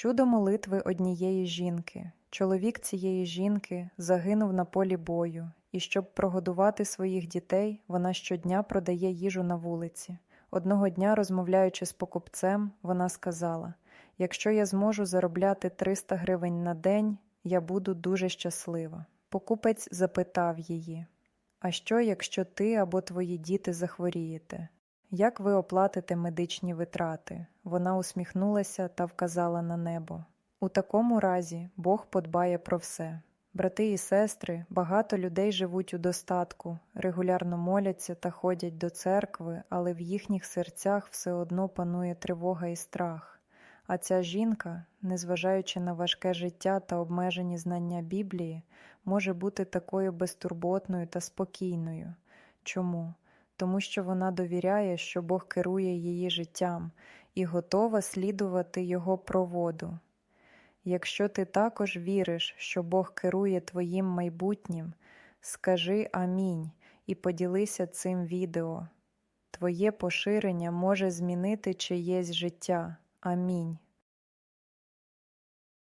Чудо молитви однієї жінки. Чоловік цієї жінки загинув на полі бою, і щоб прогодувати своїх дітей, вона щодня продає їжу на вулиці. Одного дня, розмовляючи з покупцем, вона сказала: Якщо я зможу заробляти 300 гривень на день, я буду дуже щаслива. Покупець запитав її: А що, якщо ти або твої діти захворієте? Як ви оплатите медичні витрати? Вона усміхнулася та вказала на небо. У такому разі Бог подбає про все. Брати і сестри, багато людей живуть у достатку, регулярно моляться та ходять до церкви, але в їхніх серцях все одно панує тривога і страх. А ця жінка, незважаючи на важке життя та обмежені знання Біблії, може бути такою безтурботною та спокійною. Чому? Тому що вона довіряє, що Бог керує її життям і готова слідувати Його проводу. Якщо ти також віриш, що Бог керує твоїм майбутнім, скажи амінь і поділися цим відео. Твоє поширення може змінити чиєсь життя. Амінь.